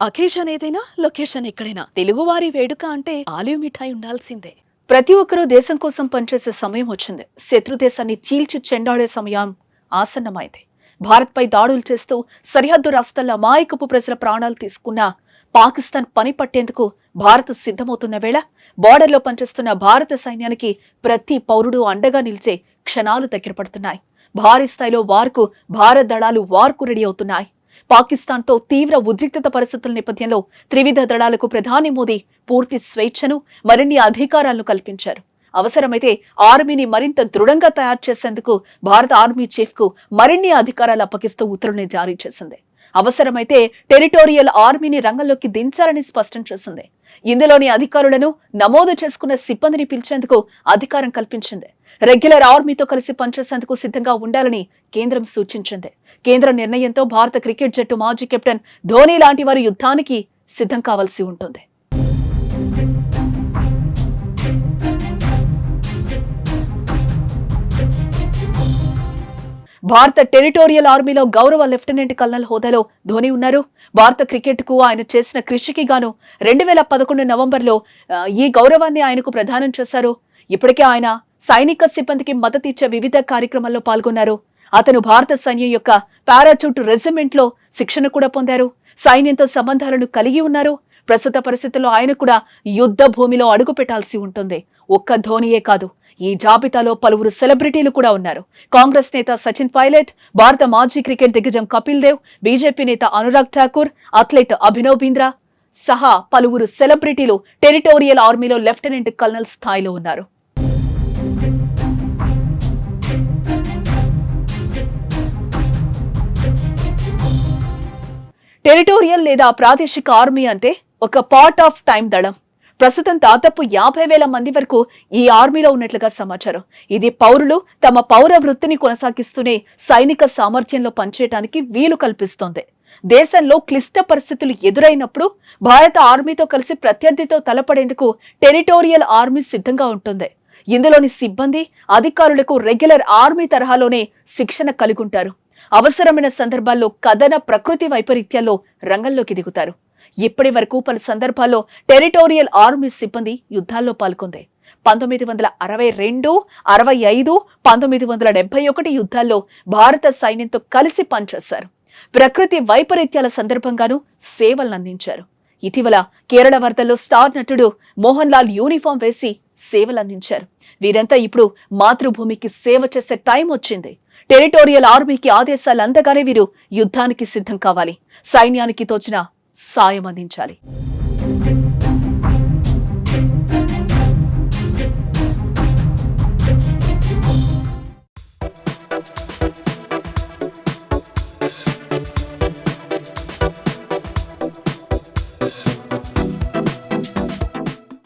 Occasion ఏదైనా location ఎక్కడైనా. తెలుగువారి వేడుక అంటే ఆలివ్ మిఠాయి ఉండాల్సిందే. ప్రతి ఒక్కరూ దేశం కోసం పనిచేసే సమయం వచ్చింది. శత్రు దేశాన్ని చీల్చి చెండాడే సమయం ఆసన్నమైంది. భారత్పై దాడులు చేస్తూ సరిహద్దు రాష్ట్రాల అమాయకపు ప్రజల ప్రాణాలు తీసుకున్న పాకిస్తాన్ పని పట్టేందుకు భారత్ సిద్ధమవుతున్న వేళ బార్డర్లో పనిచేస్తున్న భారత సైన్యానికి ప్రతి పౌరుడు అండగా నిలిచే క్షణాలు దగ్గర పడుతున్నాయి. భారీ స్థాయిలో వార్కు భారత్ దళాలు వార్కు రెడీ అవుతున్నాయి. పాకిస్తాన్తో తీవ్ర ఉద్రిక్తత పరిస్థితుల నేపథ్యంలో త్రివిధ దళాలకు ప్రధాని మోదీ పూర్తి స్వేచ్ఛను మరిన్ని అధికారాలను కల్పించారు. అవసరమైతే ఆర్మీని మరింత దృఢంగా తయారు చేసేందుకు భారత ఆర్మీ చీఫ్కు మరిన్ని అధికారాలు అప్పగిస్తూ ఉత్తర్వుల్ని జారీ చేసింది. అవసరమైతే టెరిటోరియల్ ఆర్మీని రంగంలోకి దించాలని స్పష్టం చేసింది. ఇందులోని అధికారులను నమోదు చేసుకున్న సిబ్బందిని పిలిచేందుకు అధికారం కల్పించింది. రెగ్యులర్ ఆర్మీతో కలిసి పనిచేసేందుకు సిద్ధంగా ఉండాలని కేంద్రం సూచించింది. కేంద్ర నిర్ణయంతో భారత క్రికెట్ జట్టు మాజీ కెప్టెన్ ధోనీ లాంటి వారి యుద్ధానికి సిద్ధం కావాల్సి ఉంటుంది. భారత టెరిటోరియల్ ఆర్మీలో గౌరవ లెఫ్టినెంట్ కల్నల్ హోదాలో ధోని ఉన్నారు. భారత క్రికెట్కు ఆయన చేసిన కృషికి గాను రెండు వేల పదకొండు నవంబర్లో ఈ గౌరవాన్ని ఆయనకు ప్రదానం చేశారు. ఇప్పటికే ఆయన సైనిక సిబ్బందికి మద్దతు ఇచ్చే వివిధ కార్యక్రమాల్లో పాల్గొన్నారు. అతను భారత సైన్యం యొక్క పారాచూట్ రెజిమెంట్లో శిక్షణ కూడా పొందారు. సైన్యంతో సంబంధాలను కలిగి ఉన్నారు. ప్రస్తుత పరిస్థితుల్లో ఆయన కూడా యుద్ధ భూమిలో అడుగు పెట్టాల్సి ఉంటుంది. ఒక్క ధోనియే కాదు ఈ జాబితాలో పలువురు సెలబ్రిటీలు కూడా ఉన్నారు. కాంగ్రెస్ నేత సచిన్ పైలట్ భారత మాజీ క్రికెట్ దిగ్గజం కపిల్ దేవ్ బీజేపీ నేత అనురాగ్ ఠాకూర్ అథ్లెట్ అభినవ్ బింద్రా సహా పలువురు సెలబ్రిటీలు టెరిటోరియల్ ఆర్మీలో లెఫ్టినెంట్ కల్నల్ స్థాయిలో ఉన్నారు. టెరిటోరియల్ లేదా ప్రాదేశిక ఆర్మీ అంటే ఒక పార్ట్ ఆఫ్ టైం దళం. ప్రస్తుతం దాదాపు యాభై వేల మంది వరకు ఈ ఆర్మీలో ఉన్నట్లుగా సమాచారం. ఇది పౌరులు తమ పౌర వృత్తిని కొనసాగిస్తూనే సైనిక సామర్థ్యంలో పనిచేయడానికి వీలు కల్పిస్తోంది. దేశంలో క్లిష్ట పరిస్థితులు ఎదురైనప్పుడు భారత ఆర్మీతో కలిసి ప్రత్యర్థితో తలపడేందుకు టెరిటోరియల్ ఆర్మీ సిద్ధంగా ఉంటుంది. ఇందులోని సిబ్బంది అధికారులకు రెగ్యులర్ ఆర్మీ తరహాలోనే శిక్షణ కలిగుంటారు. అవసరమైన సందర్భాల్లో కథన ప్రకృతి వైపరీత్యాల్లో రంగంలోకి దిగుతారు. ఇప్పటి వరకు పలు సందర్భాల్లో టెరిటోరియల్ ఆర్మీ సిబ్బంది యుద్ధాల్లో పాల్గొంది. పంతొమ్మిది వందల అరవై రెండు అరవై ఐదు పంతొమ్మిది వందల డెబ్బై ఒకటి యుద్ధాల్లో భారత సైన్యంతో కలిసి పనిచేశారు. ప్రకృతి వైపరీత్యాల సందర్భంగానూ సేవలందించారు ఇటీవల కేరళ వరదల్లో స్టార్ నటుడు మోహన్ లాల్ యూనిఫామ్ వేసి సేవలందించారు వీరంతా ఇప్పుడు మాతృభూమికి సేవ చేసే టైం వచ్చింది. టెరిటోరియల్ ఆర్మీకి ఆదేశాలు అందగానే వీరు యుద్ధానికి సిద్ధం కావాలి. సైన్యానికి తోచిన సాయం అందించాలి.